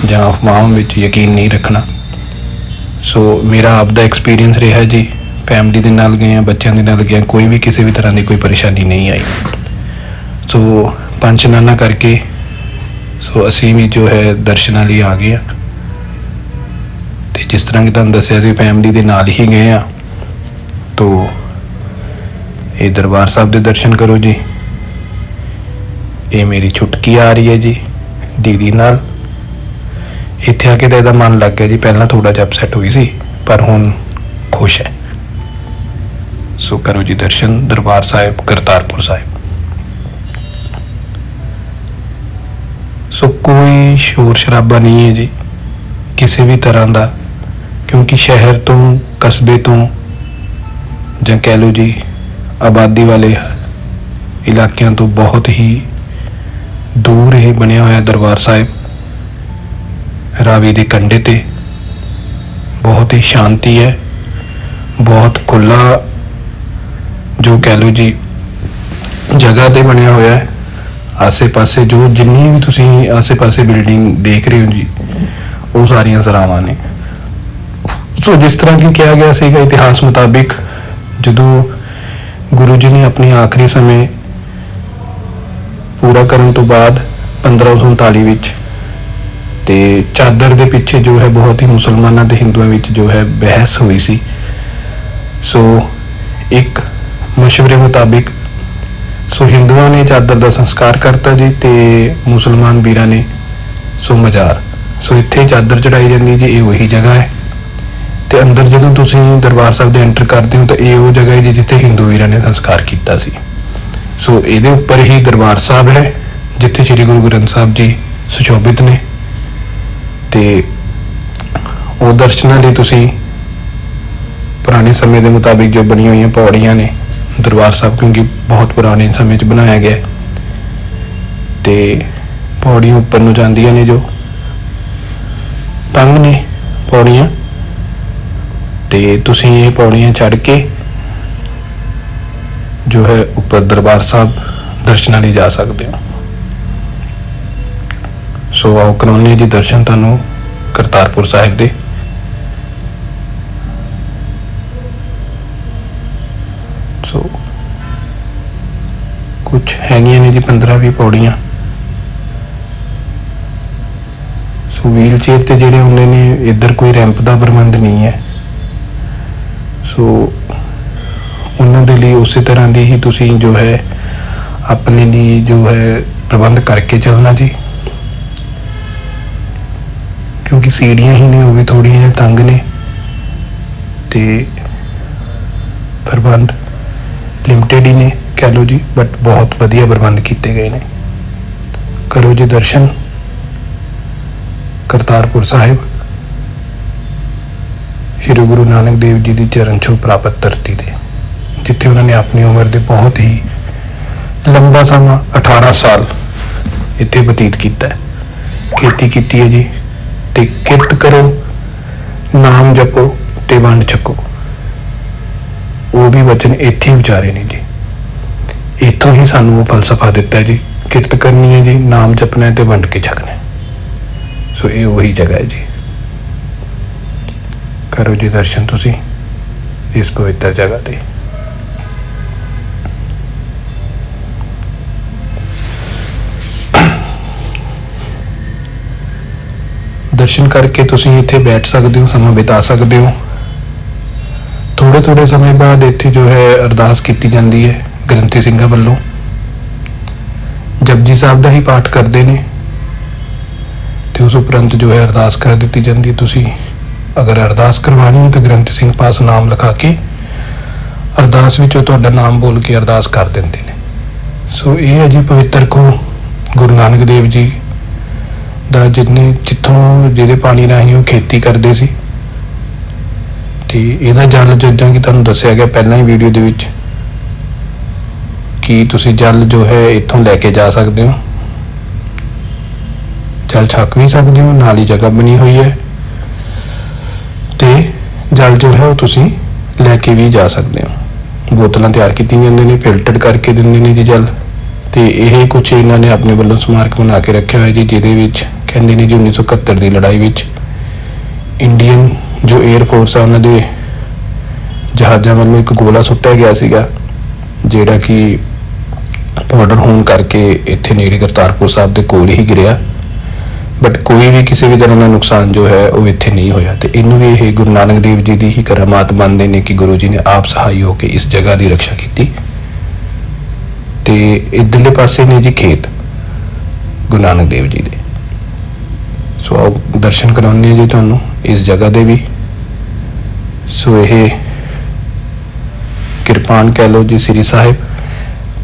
ਜਾਂ ਅਫਵਾਹਾਂ ਵਿੱਚ ਯਕੀਨ ਨਹੀਂ ਰੱਖਣਾ। ਸੋ ਮੇਰਾ ਆਪ ਦਾ ਐਕਸਪੀਰੀਅੰਸ ਰਿਹਾ ਜੀ ਫੈਮਿਲੀ ਦੇ ਨਾਲ ਗਏ ਆ ਬੱਚਿਆਂ ਦੇ ਨਾਲ ਗਏ ਕੋਈ ਵੀ ਕਿਸੇ ਵੀ ਤਰ੍ਹਾਂ ਦੀ ਕੋਈ ਪਰੇਸ਼ਾਨੀ ਨਹੀਂ ਆਈ। ਸੋ ਪੰਚਨਾਨਾ ਕਰਕੇ। ਸੋ ਅਸੀਂ ਵੀ ਜੋ ਹੈ ਦਰਸ਼ਨਾਂ ਲਈ ਆ ਗਏ ਆ। ਤੇ ਜਿਸ ਤਰ੍ਹਾਂ ਕਿ ਤੁਹਾਨੂੰ ਦੱਸਿਆ ਸੀ ਫੈਮਿਲੀ ਦੇ ਨਾਲ ਹੀ ਗਏ ਆ। ਤੋ, ਇਹ ਦਰਬਾਰ ਸਾਹਿਬ ਦੇ ਦਰਸ਼ਨ ਕਰੋ ਜੀ। ਇਹ ਮੇਰੀ ਛੁਟਕੀ ਆ ਰਹੀ ਹੈ ਜੀ, ਦੀਦੀ ਨਾਲ। ਇੱਥੇ ਆ ਕੇ ਤਾਂ ਇਹਦਾ ਮਨ ਲੱਗ ਗਿਆ ਜੀ, ਪਹਿਲਾਂ ਥੋੜਾ ਜਿਹਾ ਅਪਸੈਟ ਹੋਈ ਸੀ, ਪਰ ਹੁਣ ਖੁਸ਼ ਹੈ। ਸੋ ਕਰੋ ਜੀ ਦਰਸ਼ਨ, ਦਰਬਾਰ ਸਾਹਿਬ, ਕਰਤਾਰਪੁਰ ਸਾਹਿਬ ਸੋ ਕੋਈ ਸ਼ੋਰ ਸ਼ਰਾਬਾ ਨਹੀਂ ਹੈ ਜੀ, ਕਿਸੇ ਵੀ ਤਰ੍ਹਾਂ ਦਾ, ਕਿਉਂਕਿ ਸ਼ਹਿਰ ਤੋਂ, ਕਸਬੇ ਤੋਂ ਜਾਂ ਕਹਿ ਲਓ ਜੀ ਆਬਾਦੀ ਵਾਲੇ ਇਲਾਕਿਆਂ ਤੋਂ ਬਹੁਤ ਹੀ ਦੂਰ ਹੀ ਬਣਿਆ ਹੋਇਆ ਦਰਬਾਰ ਸਾਹਿਬ, ਰਾਵੀ ਦੇ ਕੰਢੇ ਤੇ। ਬਹੁਤ ਹੀ ਸ਼ਾਂਤੀ ਹੈ, ਬਹੁਤ ਖੁੱਲਾ ਜੋ ਕਹਿ ਲਓ ਜੀ ਜਗ੍ਹਾ ਤੇ ਬਣਿਆ ਹੋਇਆ ਹੈ। ਆਸੇ-ਪਾਸੇ ਜੋ ਜਿੰਨੀ ਵੀ ਤੁਸੀਂ ਆਸੇ-ਪਾਸੇ ਬਿਲਡਿੰਗ ਦੇਖ ਰਹੇ ਹੋ ਜੀ, ਉਹ ਸਾਰੀਆਂ ਸਰਾਵਾਂ ਨੇ। ਸੋ ਜਿਸ ਤਰ੍ਹਾਂ ਕਿ ਕਿਹਾ ਗਿਆ ਸੀਗਾ, ਇਤਿਹਾਸ ਮੁਤਾਬਿਕ ਜਦੋਂ ਗੁਰੂ ਜੀ ਨੇ ਆਪਣੇ ਆਖਰੀ ਸਮੇਂ ਪੂਰਾ ਕਰਨ ਤੋਂ ਬਾਅਦ 1539 ਵਿੱਚ ਤੇ ਚਾਦਰ ਦੇ ਪਿੱਛੇ ਜੋ ਹੈ ਬਹੁਤ ਹੀ ਮੁਸਲਮਾਨਾਂ ਤੇ ਹਿੰਦੂਆਂ ਵਿੱਚ ਜੋ ਹੈ ਬਹਿਸ ਹੋਈ ਸੀ। ਸੋ ਇੱਕ ਮਸ਼ਵਰੇ ਮੁਤਾਬਿਕ ਸੋ ਹਿੰਦੂਆਂ ਨੇ ਚਾਦਰ ਦਾ ਸੰਸਕਾਰ ਕਰਤਾ ਜੀ ਤੇ ਮੁਸਲਮਾਨ ਵੀਰਾਂ ਨੇ ਸੋ ਮਜ਼ਾਰ। ਸੋ ਇੱਥੇ ਚਾਦਰ ਚੜਾਈ ਜਾਂਦੀ ਜੀ, ਇਹ ਉਹੀ ਜਗ੍ਹਾ ਹੈ। ਤੇ ਅੰਦਰ ਜਦੋਂ ਤੁਸੀਂ ਦਰਬਾਰ ਸਾਹਿਬ ਦੇ ਐਂਟਰ ਕਰਦੇ ਹੋ ਤਾਂ ਇਹ ਉਹ ਜਗ੍ਹਾ ਹੈ ਜੀ ਜਿੱਥੇ ਹਿੰਦੂ ਵੀਰਾਂ ਨੇ ਸੰਸਕਾਰ ਕੀਤਾ ਸੀ। ਸੋ ਇਹਦੇ ਉੱਪਰ ਹੀ ਦਰਬਾਰ ਸਾਹਿਬ ਹੈ, ਜਿੱਥੇ ਸ੍ਰੀ ਗੁਰੂ ਗ੍ਰੰਥ ਸਾਹਿਬ ਜੀ ਸੁਸ਼ੋਭਿਤ ਨੇ। ਤੇ ਉਹ ਦਰਸ਼ਨਾਂ ਲਈ ਤੁਸੀਂ ਪੁਰਾਣੇ ਸਮੇਂ ਦੇ ਮੁਤਾਬਿਕ ਜੋ ਬਣੀਆਂ ਹੋਈਆਂ ਪੌੜੀਆਂ ਨੇ ਦਰਬਾਰ ਸਾਹਿਬ, ਕਿਉਂਕਿ ਬਹੁਤ ਪੁਰਾਣੇ ਸਮੇਂ 'ਚ ਬਣਾਇਆ ਗਿਆ ਹੈ। ਤੇ ਪੌੜੀਆਂ ਉੱਪਰ ਨੂੰ ਜਾਂਦੀਆਂ ਨੇ ਜੋ। ਤੰਗ ਨੇ ਪੌੜੀਆਂ। ਤੇ ਤੁਸੀਂ ਇਹ ਪੌੜੀਆਂ ਚੜ੍ਹ ਕੇ ਜੋ ਹੈ ਉੱਪਰ ਦਰਬਾਰ ਸਾਹਿਬ ਦਰਸ਼ਨਾਂ ਲਈ ਜਾ ਸਕਦੇ ਹੋ। ਸੋ ਆਓ ਕਰਾਉਂਦੇ ਹਾਂ ਜੀ ਦਰਸ਼ਨ ਤੁਹਾਨੂੰ ਕਰਤਾਰਪੁਰ ਸਾਹਿਬ ਦੇ ਸੋ ਕੁਝ ਹੈਗੀਆਂ ਨੇ ਜੀ 15 20 ਪੌੜੀਆਂ। ਸੋ ਵੀਲ ਚੇਅਰ ਤੇ ਜਿਹੜੇ ਹੁੰਦੇ ਨੇ, ਇੱਧਰ ਕੋਈ ਰੈਂਪ ਦਾ ਪ੍ਰਬੰਧ ਨਹੀਂ ਹੈ। ਸੋ ਉਹਨਾਂ ਦੇ ਲਈ ਉਸੇ ਤਰ੍ਹਾਂ ਦੀ ਹੀ ਤੁਸੀਂ ਜੋ ਹੈ, ਆਪਣੇ ਲਈ ਜੋ ਹੈ ਪ੍ਰਬੰਧ ਕਰਕੇ ਚੱਲਣਾ ਜੀ। ਕਿਉਂਕਿ ਸੀੜੀਆਂ ਹੀ ਨੇ, ਉਹ ਵੀ ਥੋੜੀਆਂ ਤੰਗ ਨੇ। ਤੇ ਪ੍ਰਬੰਧ ਲਿਮਟਿਡ ਹੀ ਨੇ, ਕਹਿ ਲਓ ਜੀ ਬਟ ਬਹੁਤ ਵਧੀਆ ਪ੍ਰਬੰਧ ਕੀਤੇ ਗਏ ਨੇ। ਕਰੋ ਜੀ ਦਰਸ਼ਨ, ਕਰਤਾਰਪੁਰ ਸਾਹਿਬ। ਸ਼੍ਰੀ ਗੁਰੂ ਨਾਨਕ ਦੇਵ ਜੀ ਦੀ ਚਰਨ ਛੋਹ ਪ੍ਰਾਪਤ ਧਰਤੀ ਦੇ ਜਿੱਥੇ ਉਹਨਾਂ ਨੇ ਆਪਣੀ ਉਮਰ ਦੇ ਬਹੁਤ ਹੀ ਲੰਬਾ ਸਮਾਂ 18 ਸਾਲ ਇੱਥੇ ਬਤੀਤ ਕੀਤਾ ਖੇਤੀ ਕੀਤੀ ਹੈ ਜੀ, ਤੇ ਕਿਰਤ ਕਰੋ, ਨਾਮ ਜਪੋ ਤੇ ਵੰਡ ਛਕੋ। ਉਹ ਵੀ ਵਚਨ ਇੱਥੇ ਵਿਚਾਰੇ ਨੇ ਜੀ। ਇੱਥੋਂ ਹੀ ਸਾਨੂੰ ਉਹ ਫਲਸਫਾ ਦਿੱਤਾ ਜੀ। ਕਿਰਤ ਕਰਨੀ ਹੈ ਜੀ, ਨਾਮ ਜਪਣਾ ਹੈ ਤੇ ਵੰਡ ਕੇ ਛਕਣਾ ਸੋ ਇਹ ਉਹੀ ਜਗ੍ਹਾ ਹੈ ਜੀ। ਕਰੋ ਜੀ ਦਰਸ਼ਨ ਤੁਸੀਂ ਇਸ ਪਵਿੱਤਰ ਜਗ੍ਹਾ ਤੇ। ਦਰਸ਼ਨ ਕਰਕੇ ਤੁਸੀਂ ਇੱਥੇ ਬੈਠ ਸਕਦੇ ਹੋ, ਸਮਾਂ ਬਿਤਾ ਸਕਦੇ ਹੋ। ਥੋੜੇ ਥੋੜੇ ਸਮੇਂ ਬਾਅਦ ਇੱਥੇ ਜੋ ਹੈ ਅਰਦਾਸ ਕੀਤੀ ਜਾਂਦੀ ਹੈ ਗ੍ਰੰਥੀ ਸਿੰਘਾਂ ਵੱਲੋਂ। ਜਪਜੀ ਸਾਹਿਬ ਦਾ ਹੀ ਪਾਠ ਕਰਦੇ ਨੇ। ਤੇ ਉਸ ਉਪਰੰਤ ਜੋ ਹੈ ਅਰਦਾਸ ਕਰ ਦਿੱਤੀ ਜਾਂਦੀ ਹੈ। ਤੁਸੀਂ ਅਗਰ ਅਰਦਾਸ ਕਰਵਾਉਣੀ ਹੈ ਤਾਂ ਗ੍ਰੰਥੀ ਸਿੰਘ ਪਾਸ ਨਾਮ ਲਿਖਾ ਕੇ ਅਰਦਾਸ ਵਿੱਚੋਂ ਤੁਹਾਡਾ ਨਾਮ ਬੋਲ ਕੇ ਅਰਦਾਸ ਕਰ ਦਿੰਦੇ ਨੇ। ਸੋ ਇਹ ਹੈ ਜੀ ਪਵਿੱਤਰ ਖੂਹ, ਗੁਰੂ ਨਾਨਕ ਦੇਵ ਜੀ ਦਾ ਜਿੰਨੇ ਜਿੱਥੋਂ ਜਿਹਦੇ ਪਾਣੀ ਰਾਹੀਂ ਉਹ ਖੇਤੀ ਕਰਦੇ ਸੀ। ਤੇ ਇਹਦਾ ਜਲ ਜਿੱਦਾਂ ਕਿ ਤੁਹਾਨੂੰ ਦੱਸਿਆ ਗਿਆ ਪਹਿਲਾਂ ਹੀ ਵੀਡੀਓ ਦੇ ਵਿੱਚ ਕਿ ਤੁਸੀਂ ਜਲ ਜੋ ਹੈ ਇੱਥੋਂ ਲੈ ਕੇ ਜਾ ਸਕਦੇ ਹੋ। ਜਲ ਛੱਕ ਵੀ ਸਕਦੇ ਹੋ, ਨਾਲ ਹੀ ਜਗ੍ਹਾ ਬਣੀ ਹੋਈ ਹੈ। ਤੇ ਜਲ ਜੋ ਹੈ ਉਹ ਤੁਸੀਂ ਲੈ ਕੇ ਵੀ ਜਾ ਸਕਦੇ ਹੋ। ਬੋਤਲਾਂ ਤਿਆਰ ਕੀਤੀਆਂ ਜਾਂਦੀਆਂ ਨੇ ਫਿਲਟਰ ਕਰਕੇ ਦਿੰਦੇ ਨੇ ਜੀ ਜਲ। ਤੇ ਇਹ ਕੁਝ ਇਹਨਾਂ ਨੇ ਆਪਣੇ ਵੱਲੋਂ ਸਮਾਰਕ ਬਣਾ ਕੇ ਰੱਖਿਆ ਹੋਇਆ ਜੀ, ਜਿਹਦੇ ਵਿੱਚ ਕਹਿੰਦੇ ਨੇ ਜੀ 1971 ਦੀ ਲੜਾਈ ਵਿੱਚ ਇੰਡੀਅਨ ਜੋ 에ਅਰ ਫੋਰਸ ਆ, ਉਹਨਾਂ ਦੇ ਜਹਾਜ਼ਾਂ ਵੱਲੋਂ ਇੱਕ ਗੋਲਾ ਸੁੱਟਿਆ ਗਿਆ ਸੀਗਾ, ਜਿਹੜਾ ਕਿ ਬਾਰਡਰ ਹੋਣ ਕਰਕੇ ਇੱਥੇ ਨੇੜੇ ਕਰਤਾਰਪੁਰ ਸਾਹਿਬ ਦੇ ਕੋਲ ਹੀ ਗਿਰਿਆ। ਬਟ ਕੋਈ ਵੀ ਕਿਸੇ ਵੀ ਤਰ੍ਹਾਂ ਦਾ ਨੁਕਸਾਨ ਜੋ ਹੈ, ਉਹ ਇੱਥੇ ਨਹੀਂ ਹੋਇਆ। ਤੇ ਇਹਨੂੰ ਵੀ ਇਹ ਗੁਰੂ ਨਾਨਕ ਦੇਵ ਜੀ ਦੀ ਹੀ ਕਰਾਮਾਤ ਮੰਨਦੇ ਨੇ ਕਿ ਗੁਰੂ ਜੀ ਨੇ ਆਪ ਸਹਾਈ ਹੋ ਕੇ ਇਸ ਜਗ੍ਹਾ ਦੀ ਰੱਖਿਆ ਕੀਤੀ। ਤੇ ਇਧਰਲੇ ਪਾਸੇ ਨੇ ਜੀ ਖੇਤ, ਗੁਰੂ ਨਾਨਕ ਦੇਵ ਜੀ ਦੇ। ਸੋ ਆਓ ਦਰਸ਼ਨ ਕਰਾਉਂਦੇ ਹਾਂ ਜੀ ਤੁਹਾਨੂੰ, ਇਸ ਜਗ੍ਹਾ ਦੇ ਵੀ। ਸੋ ਇਹ ਕਿਰਪਾਨ ਕਹਿ ਲਓ ਜੀ ਸ੍ਰੀ ਸਾਹਿਬ,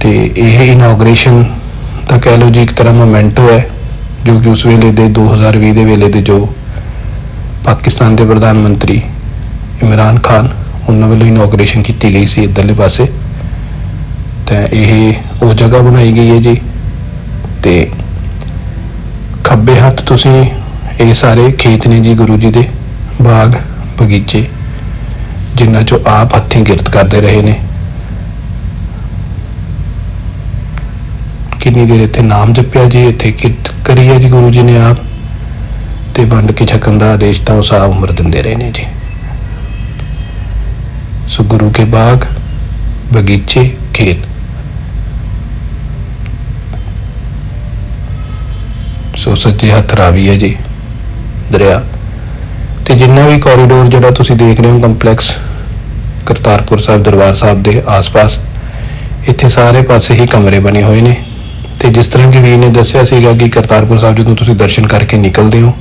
ਤੇ ਇਹ ਇਨੋਗ੍ਰੇਸ਼ਨ ਦਾ ਕਹਿ ਲਓ ਜੀ ਇੱਕ ਤਰ੍ਹਾਂ ਮੋਮੈਂਟੋ ਹੈ, ਜੋ ਕਿ ਉਸ ਵੇਲੇ ਦੇ 2020 ਦੇ ਵੇਲੇ ਦੇ ਜੋ ਪਾਕਿਸਤਾਨ ਦੇ ਪ੍ਰਧਾਨ ਮੰਤਰੀ ਇਮਰਾਨ ਖਾਨ, ਉਹਨਾਂ ਵੱਲੋਂ ਇਨੋਗ੍ਰੇਸ਼ਨ ਕੀਤੀ ਗਈ ਸੀ ਇੱਧਰਲੇ ਪਾਸੇ। ਤਾਂ ਇਹ ਉਹ ਜਗ੍ਹਾ ਬਣਾਈ ਗਈ ਹੈ ਜੀ। ਤੇ ਖੱਬੇ ਹੱਥ ਤੁਸੀਂ ਇਹ ਸਾਰੇ ਖੇਤ ਨੇ ਜੀ ਗੁਰੂ ਜੀ ਦੇ ਬਾਗ, ਬਗੀਚੇ, ਜਿਨ੍ਹਾਂ ਚੋਂ ਆਪ ਹੱਥੀਂ ਕਿਰਤ ਕਰਦੇ ਰਹੇ ਨੇ। ਕਿੰਨੀ ਦੇਰ ਇੱਥੇ ਨਾਮ ਜਪਿਆ ਜੀ, ਇੱਥੇ ਕਿਰਤ ਕਰੀ ਹੈ ਜੀ ਗੁਰੂ ਜੀ ਨੇ ਆਪ, ਤੇ ਵੰਡ ਕੇ ਛਕਣ ਦਾ ਆਦੇਸ਼ ਤਾਂ ਉਹ ਸਾਹ ਉਮਰ ਦਿੰਦੇ ਰਹੇ ਨੇ ਜੀ। ਸੋ ਗੁਰੂ ਕੇ ਬਾਗ, ਬਗੀਚੇ, ਖੇਤ। ਸੋ ਸੱਜੇ ਹੱਥ ਰਾਵੀ ਹੈ ਜੀ। ਦਰਿਆ ਤੇ ਜਿੰਨਾ ਵੀ ਕੋਰੀਡੋਰ ਜਿਹੜਾ ਤੁਸੀਂ ਦੇਖ ਰਹੇ ਹੋ ਕੰਪਲੈਕਸ ਕਰਤਾਰਪੁਰ ਸਾਹਿਬ, ਦਰਬਾਰ ਸਾਹਿਬ ਦੇ ਆਸ-ਪਾਸ, ਇੱਥੇ ਸਾਰੇ ਪਾਸੇ ਹੀ ਕਮਰੇ ਬਣੇ ਹੋਏ ਨੇ। ਤੇ ਜਿਸ ਤਰ੍ਹਾਂ ਕਿ ਵੀਰ ਨੇ ਦੱਸਿਆ ਸੀਗਾ ਕਿ ਕਰਤਾਰਪੁਰ ਸਾਹਿਬ ਜਦੋਂ ਤੁਸੀਂ ਦਰਸ਼ਨ ਕਰਕੇ ਨਿਕਲਦੇ ਹੋ,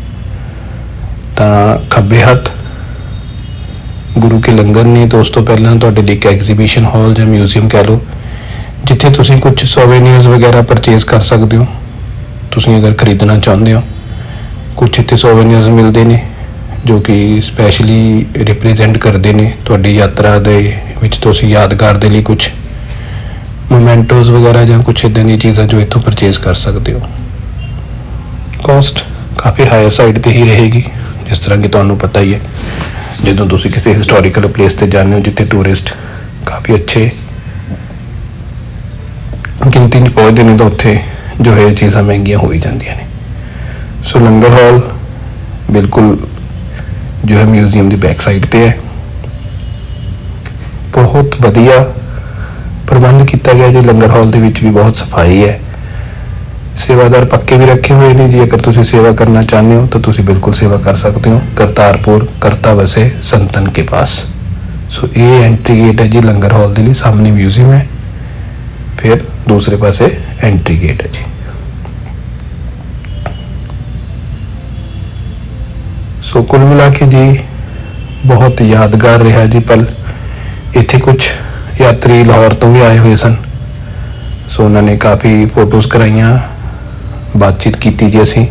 ਤਾਂ ਖੱਬੇ ਹੱਥ ਗੁਰੂ ਕੇ ਲੰਗਰ ਨੇ। ਤੇ ਉਸ ਤੋਂ ਪਹਿਲਾਂ ਤੁਹਾਡੇ ਲਈ ਇੱਕ ਐਗਜ਼ੀਬਿਸ਼ਨ ਹਾਲ ਜਾਂ ਮਿਊਜ਼ੀਅਮ ਕਹਿ ਲਓ, ਜਿੱਥੇ ਤੁਸੀਂ ਕੁਝ ਸੋਵੇਨੀਅਰਸ ਵਗੈਰਾ ਪਰਚੇਸ ਕਰ ਸਕਦੇ ਹੋ। ਤੁਸੀਂ ਅਗਰ ਖਰੀਦਣਾ ਚਾਹੁੰਦੇ ਹੋ। ਕੁਝ ਇੱਥੇ ਸੋਵੇਨੀਅਰਸ ਮਿਲਦੇ ਨੇ, ਜੋ ਕਿ ਸਪੈਸ਼ਲੀ ਰਿਪਰੈਜ਼ੈਂਟ ਕਰਦੇ ਨੇ ਤੁਹਾਡੀ ਯਾਤਰਾ ਦੇ ਵਿੱਚ ਤੁਸੀਂ ਯਾਦਗਾਰ ਦੇ ਲਈ ਕੁਝ ਮੋਮੈਂਟੋਸ ਵਗੈਰਾ ਜਾਂ ਕੁਝ ਇਦਾਂ ਦੀਆਂ ਚੀਜ਼ਾਂ ਜੋ ਇੱਥੋਂ ਪਰਚੇਸ ਕਰ ਸਕਦੇ ਹੋ। ਕਾਸਟ ਕਾਫੀ ਹਾਇਰ ਸਾਈਡ ਤੇ ਹੀ ਰਹੇਗੀ, ਜਿਸ ਤਰ੍ਹਾਂ ਕਿ ਤੁਹਾਨੂੰ ਪਤਾ ਹੀ ਹੈ। ਜਦੋਂ ਤੁਸੀਂ ਕਿਸੇ ਹਿਸਟੋਰੀਕਲ ਪਲੇਸ ਤੇ ਜਾਂਦੇ ਹੋ ਜਿੱਥੇ ਟੂਰਿਸਟ ਕਾਫੀ ਅੱਛੇ ਗਿਣਤੀ 'ਚ ਪਹੁੰਚਦੇ ਨੇ ਤਾਂ ਉੱਥੇ ਜੋ ਹੈ ਚੀਜ਼ਾਂ ਮਹਿੰਗੀਆਂ ਹੋ ਹੀ ਜਾਂਦੀਆਂ ਨੇ। ਸੋ ਲੰਗਰ ਹਾਲ ਬਿਲਕੁਲ ਜੋ ਹੈ ਮਿਊਜ਼ੀਅਮ ਦੀ ਬੈਕ ਸਾਈਡ ਤੇ ਹੈ। ਬਹੁਤ ਵਧੀਆ ਪ੍ਰਬੰਧ ਕੀਤਾ ਗਿਆ ਜੀ, ਲੰਗਰ ਹਾਲ ਦੇ ਵਿੱਚ ਵੀ ਬਹੁਤ ਸਫ਼ਾਈ ਹੈ। ਸੇਵਾਦਾਰ ਪੱਕੇ ਵੀ ਰੱਖੇ ਹੋਏ ਨੇ ਜੀ, ਅਗਰ ਤੁਸੀਂ ਸੇਵਾ ਕਰਨਾ ਚਾਹੁੰਦੇ ਹੋ ਤਾਂ ਤੁਸੀਂ ਬਿਲਕੁਲ ਸੇਵਾ ਕਰ ਸਕਦੇ ਹੋ। ਕਰਤਾਰਪੁਰ ਕਰਤਾ ਵਸੇ ਸੰਤਨ ਕੇ ਪਾਸ। ਸੋ ਇਹ ਐਂਟਰੀ ਗੇਟ ਹੈ ਜੀ, ਲੰਗਰ ਹਾਲ ਦੇ ਲਈ ਸਾਹਮਣੇ ਮਿਊਜ਼ੀਅਮ ਹੈ। ਫਿਰ ਦੂਸਰੇ ਪਾਸੇ ਐਂਟਰੀ ਗੇਟ ਹੈ ਜੀ। ਸੋ ਕੁੱਲ ਮਿਲਾ ਕੇ ਜੀ ਬਹੁਤ ਯਾਦਗਾਰ ਰਿਹਾ ਜੀ ਪਲ ਇੱਥੇ ਕੁਝ ਯਾਤਰੀ ਲਾਹੌਰ ਤੋਂ ਵੀ ਆਏ ਹੋਏ ਸਨ। ਸੋ ਉਹਨਾਂ ਨੇ ਕਾਫੀ ਫੋਟੋਜ਼ ਕਰਾਈਆਂ, ਬਾਤਚੀਤ ਕੀਤੀ ਜੀ ਅਸੀਂ।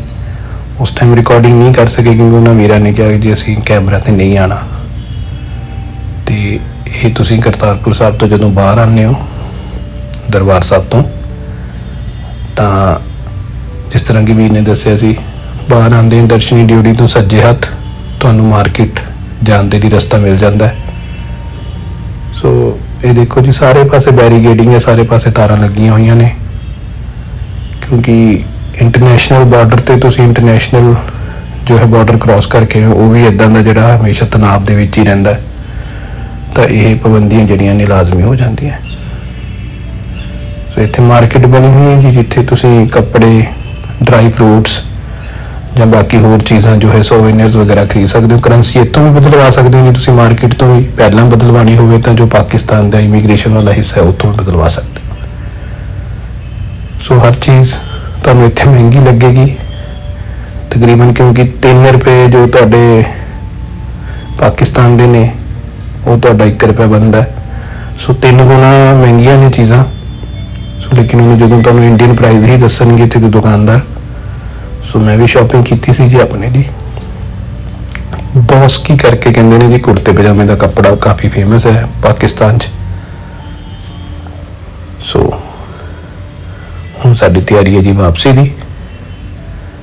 ਉਸ ਟਾਈਮ ਰਿਕਾਰਡਿੰਗ ਨਹੀਂ ਕਰ ਸਕੇ ਕਿਉਂਕਿ ਉਹਨਾਂ ਵੀਰਾਂ ਨੇ ਕਿਹਾ ਜੀ ਅਸੀਂ ਕੈਮਰਾ ਤੇ ਨਹੀਂ ਆਣਾ ਤੇ ਇਹ ਤੁਸੀਂ ਕਰਤਾਰਪੁਰ ਸਾਹਿਬ ਤੋਂ ਜਦੋਂ ਬਾਹਰ ਆਉਂਦੇ ਹੋ, ਦਰਬਾਰ ਸਾਹਿਬ ਤੋਂ, ਤਾਂ ਜਿਸ ਤਰ੍ਹਾਂ ਕਿ ਵੀਰ ਨੇ ਦੱਸਿਆ ਸੀ ਬਾਹਰ ਆਉਂਦੇ ਹੀ ਦਰਸ਼ਨੀ ਡਿਊਟੀ ਤੋਂ ਸੱਜੇ ਹੱਥ ਤੁਹਾਨੂੰ ਮਾਰਕੀਟ ਜਾਣ ਦੇ ਲਈ ਰਸਤਾ ਮਿਲ ਜਾਂਦਾ ਹੈ। ਸੋ ਇਹ ਦੇਖੋ ਜੀ, ਸਾਰੇ ਪਾਸੇ ਬੈਰੀਗੇਡਿੰਗ ਹੈ, ਸਾਰੇ ਪਾਸੇ ਤਾਰਾਂ ਲੱਗੀਆਂ ਹੋਈਆਂ ਨੇ। ਕਿਉਂਕਿ ਇੰਟਰਨੈਸ਼ਨਲ ਬਾਰਡਰ ਤੇ ਤੁਸੀਂ ਇੰਟਰਨੈਸ਼ਨਲ ਜੋ ਹੈ ਬਾਰਡਰ ਕ੍ਰਾਸ ਕਰਕੇ ਉਹ ਵੀ ਇਦਾਂ ਦਾ ਜਿਹੜਾ ਹਮੇਸ਼ਾ ਤਣਾਅ ਦੇ ਵਿੱਚ ਹੀ ਰਹਿੰਦਾ ਤਾਂ ਇਹ ਪਾਬੰਦੀਆਂ ਜਿਹੜੀਆਂ ਨੇ ਲਾਜ਼ਮੀ ਹੋ ਜਾਂਦੀਆਂ ਸੋ ਇੱਥੇ ਮਾਰਕੀਟ ਬਣੀ ਹੋਈ ਹੈ ਜੀ, ਜਿੱਥੇ ਤੁਸੀਂ ਕੱਪੜੇ ਡਰਾਈ ਫਰੂਟਸ ਜਾਂ ਬਾਕੀ ਹੋਰ ਚੀਜ਼ਾਂ ਜੋ ਹੈ ਸੋਵੇਨੀਅਰਸ ਵਗੈਰਾ ਖਰੀਦ ਸਕਦੇ ਹੋ। ਕਰੰਸੀ ਇੱਥੋਂ ਵੀ ਬਦਲਵਾ ਸਕਦੇ ਹੋ ਜੇ ਤੁਸੀਂ ਮਾਰਕੀਟ ਤੋਂ ਵੀ। ਪਹਿਲਾਂ ਬਦਲਵਾਣੀ ਹੋਵੇ ਤਾਂ ਜੋ ਪਾਕਿਸਤਾਨ ਦਾ ਇਮੀਗ੍ਰੇਸ਼ਨ ਵਾਲਾ ਹਿੱਸਾ ਹੈ, ਉੱਥੋਂ ਵੀ ਬਦਲਵਾ ਸਕਦੇ ਹੋ। ਸੋ ਹਰ ਚੀਜ਼ ਤੁਹਾਨੂੰ ਇੱਥੇ ਮਹਿੰਗੀ ਲੱਗੇਗੀ। ਤਕਰੀਬਨ ਕਿਉਂਕਿ 3 ਰੁਪਏ ਜੋ ਤੁਹਾਡੇ ਪਾਕਿਸਤਾਨ ਦੇ ਨੇ, ਉਹ ਤੁਹਾਡਾ 1 ਰੁਪਏ ਬਣਦਾ ਸੋ ਤਿੰਨ ਗੁਣਾ ਮਹਿੰਗੀਆਂ ਨੇ ਚੀਜ਼ਾਂ। ਸੋ ਲੇਕਿਨ ਉਹਨੂੰ ਜਦੋਂ ਤੁਹਾਨੂੰ ਇੰਡੀਅਨ ਪ੍ਰਾਈਸ ਹੀ ਦੱਸਣਗੇ ਤੇ ਦੁਕਾਨਦਾਰ ਸੋ ਮੈਂ ਵੀ ਸ਼ਾਪਿੰਗ ਕੀਤੀ ਸੀ ਜੀ ਆਪਣੇ ਦੀ। ਬੌਸ ਕੀ ਕਰਕੇ ਕਹਿੰਦੇ ਨੇ ਜੀ, ਕੁੜਤੇ ਪਜਾਮੇ ਦਾ ਕੱਪੜਾ ਕਾਫੀ ਫੇਮਸ ਹੈ ਪਾਕਿਸਤਾਨ 'ਚ। ਸੋ ਹੁਣ ਸਾਡੀ ਤਿਆਰੀ ਹੈ ਜੀ ਵਾਪਸੀ ਦੀ।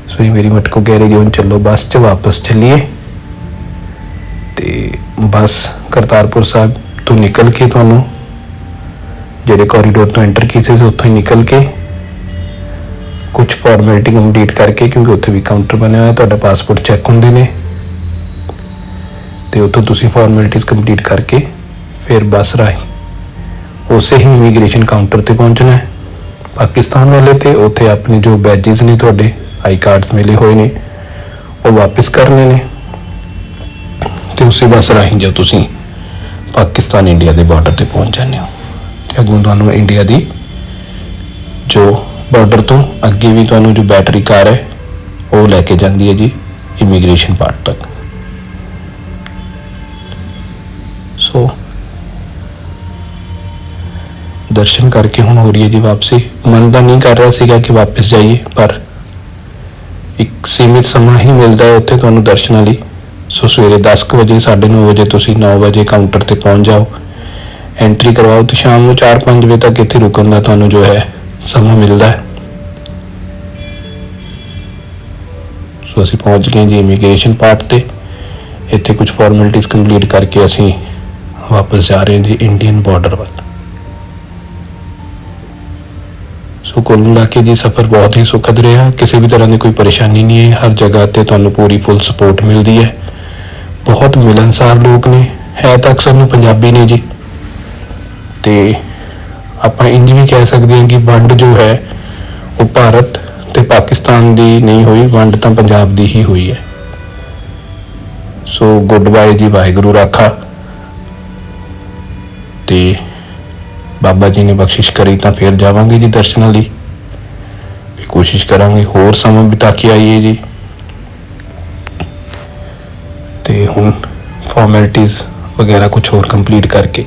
ਸੋ ਇਹ ਮੇਰੀ ਮਟਕੋ ਕਹਿ ਰਹੀ ਜੀ ਹੁਣ ਚੱਲੋ ਬੱਸ 'ਚ ਵਾਪਸ ਚੱਲੀਏ। ਤੇ ਬੱਸ ਕਰਤਾਰਪੁਰ ਸਾਹਿਬ ਤੋਂ ਨਿਕਲ ਕੇ ਤੁਹਾਨੂੰ, ਜਿਹੜੇ ਕੋਰੀਡੋਰ ਤੋਂ ਐਂਟਰ ਕੀਤੇ ਸੀ, ਉੱਥੋਂ ਹੀ ਨਿਕਲ ਕੇ ਕੁਝ ਫਾਰਮੈਲਿਟੀ ਕੰਪਲੀਟ ਕਰਕੇ, ਕਿਉਂਕਿ ਉੱਥੇ ਵੀ ਕਾਊਂਟਰ ਬਣਿਆ ਹੋਇਆ, ਤੁਹਾਡਾ ਪਾਸਪੋਰਟ ਚੈੱਕ ਹੁੰਦੇ ਨੇ। ਤੇ ਉੱਥੋਂ ਤੁਸੀਂ ਫਾਰਮੈਲਿਟੀਆਂ ਕੰਪਲੀਟ ਕਰਕੇ, ਫਿਰ ਬੱਸ ਰਾਹੀਂ ਉਸੇ ਹੀ ਇਮੀਗ੍ਰੇਸ਼ਨ ਕਾਊਂਟਰ ਤੇ ਪਹੁੰਚਣਾ ਹੈ। ਪਾਕਿਸਤਾਨ ਵਾਲੇ ਤੇ ਉੱਥੇ ਆਪਣੇ ਜੋ ਬੈਜਸ ਨੇ ਤੁਹਾਡੇ ਆਈ ਕਾਰਡਸ ਮਿਲੇ ਹੋਏ ਨੇ, ਉਹ ਵਾਪਸ ਕਰਨੇ ਨੇ। ਤੇ ਉਸੇ ਬੱਸ ਰਾਹੀਂ ਜੋ ਤੁਸੀਂ ਪਾਕਿਸਤਾਨ ਇੰਡੀਆ ਦੇ ਬਾਰਡਰ ਤੇ ਪਹੁੰਚ ਜਾਂਦੇ ਹੋ। ਤੇ ਅੱਗੋਂ ਤੁਹਾਨੂੰ ਇੰਡੀਆ ਦੀ ਜੋ ਬਾਰਡਰ ਤੋਂ ਅੱਗੇ ਵੀ ਤੁਹਾਨੂੰ ਜੋ ਬੈਟਰੀ ਕਾਰ ਹੈ, ਉਹ ਲੈ ਕੇ ਜਾਂਦੀ ਹੈ ਜੀ ਇਮੀਗ੍ਰੇਸ਼ਨ ਪਾਰਟ ਤੱਕ। ਸੋ ਦਰਸ਼ਨ ਕਰਕੇ ਹੁਣ ਹੋ ਰਹੀ ਹੈ ਜੀ ਵਾਪਸੀ। ਮਨ ਤਾਂ ਨਹੀਂ ਕਰ ਰਿਹਾ ਸੀਗਾ ਕਿ ਵਾਪਸ ਜਾਈਏ, ਪਰ ਇੱਕ ਸੀਮਿਤ ਸਮਾਂ ਹੀ ਮਿਲਦਾ ਹੈ ਉੱਥੇ ਤੁਹਾਨੂੰ ਦਰਸ਼ਨਾਂ ਲਈ। ਸੋ ਸਵੇਰੇ 10 ਕੁ ਵਜੇ 9:30 ਵਜੇ ਤੁਸੀਂ 9 ਵਜੇ ਕਾਊਂਟਰ ਤੇ ਪਹੁੰਚ ਜਾਓ। ਐਂਟਰੀ ਕਰਵਾਓ ਤੇ ਸ਼ਾਮ ਨੂੰ 4-5 ਵਜੇ ਤੱਕ ਇੱਥੇ ਰੁਕਣ ਦਾ ਤੁਹਾਨੂੰ ਜੋ ਹੈ ਸਮਾਂ ਮਿਲਦਾ ਹੈ। ਸੋ ਅਸੀਂ ਪਹੁੰਚ ਗਏ ਜੀ ਇਮੀਗ੍ਰੇਸ਼ਨ ਪਾਰਟ ਤੇ। ਇੱਥੇ ਕੁਝ ਫਾਰਮੈਲਿਟੀਆਂ ਕੰਪਲੀਟ ਕਰਕੇ ਅਸੀਂ ਵਾਪਸ ਜਾ ਰਹੇ ਹਾਂ ਜੀ ਇੰਡੀਅਨ ਬਾਰਡਰ ਵੱਲ। ਸੋ ਕੁੱਲ ਮਿਲਾ ਕੇ ਜੀ ਸਫ਼ਰ ਬਹੁਤ ਹੀ ਸੁਖਦ ਰਿਹਾ। ਕਿਸੇ ਵੀ ਤਰ੍ਹਾਂ ਦੀ ਕੋਈ ਪਰੇਸ਼ਾਨੀ ਨਹੀਂ ਹੈ ਹਰ ਜਗ੍ਹਾ ਤੇ ਤੁਹਾਨੂੰ ਪੂਰੀ ਫੁੱਲ ਸਪੋਰਟ ਮਿਲਦੀ ਹੈ। ਬਹੁਤ ਮਿਲਨਸਾਰ ਲੋਕ ਨੇ। ਹੈ ਤਾਂ ਅਕਸਰ ਨੂੰ ਪੰਜਾਬੀ ਨੇ ਜੀ। ਤੇ ਆਪਾਂ ਇੰਜ ਵੀ ਕਹਿ ਸਕਦੇ ਹਾਂ ਕਿ ਵੰਡ ਜੋ ਹੈ, ਉਹ ਭਾਰਤ ਤੇ ਪਾਕਿਸਤਾਨ ਦੀ ਨਹੀਂ ਹੋਈ, ਵੰਡ ਤਾਂ ਪੰਜਾਬ ਦੀ ਹੀ ਹੋਈ ਹੈ। ਸੋ ਗੁੱਡ ਬਾਏ ਜੀ, ਵਾਹਿਗੁਰੂ ਰਾਖਾ। ਤੇ ਬਾਬਾ ਜੀ ਨੇ ਬਖਸ਼ਿਸ਼ ਕਰੀ ਤਾਂ ਫਿਰ ਜਾਵਾਂਗੇ ਜੀ ਦਰਸ਼ਨਾਂ ਲਈ ਵੀ ਕੋਸ਼ਿਸ਼ ਕਰਾਂਗੇ ਹੋਰ ਸਮਾਂ ਬਿਤਾ ਕੇ ਆਈਏ ਜੀ। ਤੇ ਹੁਣ ਫਾਰਮੈਲਿਟੀਆਂ ਵਗੈਰਾ ਕੁਝ ਹੋਰ ਕੰਪਲੀਟ ਕਰਕੇ।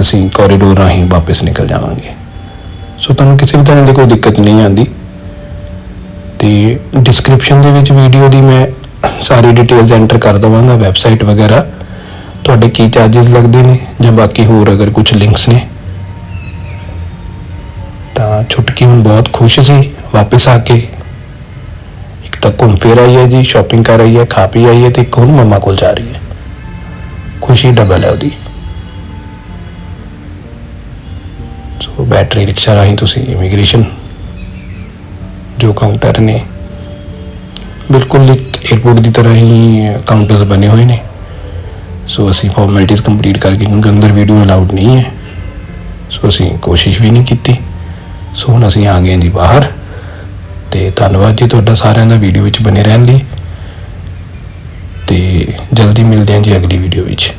ਅਸੀਂ ਕੋਰੀਡੋਰ ਰਾਹੀਂ ਵਾਪਸ ਨਿਕਲ ਜਾਵਾਂਗੇ। ਸੋ ਤੁਹਾਨੂੰ ਕਿਸੇ ਵੀ ਤਰ੍ਹਾਂ ਦੀ ਕੋਈ ਦਿੱਕਤ ਨਹੀਂ ਆਂਦੀ ਤੇ ਡਿਸਕ੍ਰਿਪਸ਼ਨ ਦੇ ਵਿੱਚ ਵੀਡੀਓ ਦੀ ਮੈਂ ਸਾਰੀ ਡਿਟੇਲਸ ਐਂਟਰ ਕਰ ਦਵਾਂਗਾ ਵੈਬਸਾਈਟ ਵਗੈਰਾ। ਤੁਹਾਡੇ ਕੀ ਚਾਰजेस ਲੱਗਦੇ ਨੇ ਜਾਂ ਬਾਕੀ ਹੋਰ ਅਗਰ ਕੁਝ ਲਿੰਕਸ ਨੇ? ਤਾਂ ਛੁਟਕੀ ਹੁਣ ਬਹੁਤ ਖੁਸ਼ ਸੀ, ਵਾਪਸ ਆ ਕੇ। ਇੱਕ ਤਾਂ ਘੁੰਮ ਫਿਰ ਆਈ ਹੈ ਜੀ ਸ਼ਾਪਿੰਗ ਕਰ ਰਹੀ ਹੈ, ਖਾ ਪੀ ਆਈ ਹੈ ਤੇ ਇੱਕ ਹੁਣ ਮੰਮਾ ਕੋਲ ਜਾ ਰਹੀ ਹੈ। ਖੁਸ਼ੀ ਡਬਲ ਹੈ ਉਹਦੀ। ਸੋ ਬੈਟਰੀ ਰਿਕਸ਼ਾ ਰਾਹੀਂ ਤੁਸੀਂ ਇਮੀਗ੍ਰੇਸ਼ਨ ਜੋ ਕਾਊਂਟਰ ਨੇ, ਬਿਲਕੁਲ ਇੱਕ 에어ਪੋਰਟ ਦੀ ਤਰ੍ਹਾਂ ਹੀ ਕਾਊਂਟਰਸ ਬਣੇ ਹੋਏ ਨੇ। ਸੋ ਅਸੀਂ ਫਾਰਮੈਲਿਟੀਆਂ ਕੰਪਲੀਟ ਕਰਕੇ, ਕਿਉਂਕਿ ਅੰਦਰ ਵੀਡੀਓ ਅਲਾਉਡ ਨਹੀਂ ਹੈ, ਸੋ ਅਸੀਂ ਕੋਸ਼ਿਸ਼ ਵੀ ਨਹੀਂ ਕੀਤੀ। ਸੋ ਹੁਣ ਅਸੀਂ ਆ ਗਏ ਜੀ ਬਾਹਰ, ਤੇ ਧੰਨਵਾਦ ਜੀ ਤੁਹਾਡਾ ਸਾਰਿਆਂ ਦਾ ਵੀਡੀਓ ਵਿੱਚ ਬਨੇ ਰਹਿਣ ਲਈ। ਤੇ ਜਲਦੀ ਮਿਲਦੇ ਹਾਂ ਜੀ ਅਗਲੀ ਵੀਡੀਓ ਵਿੱਚ।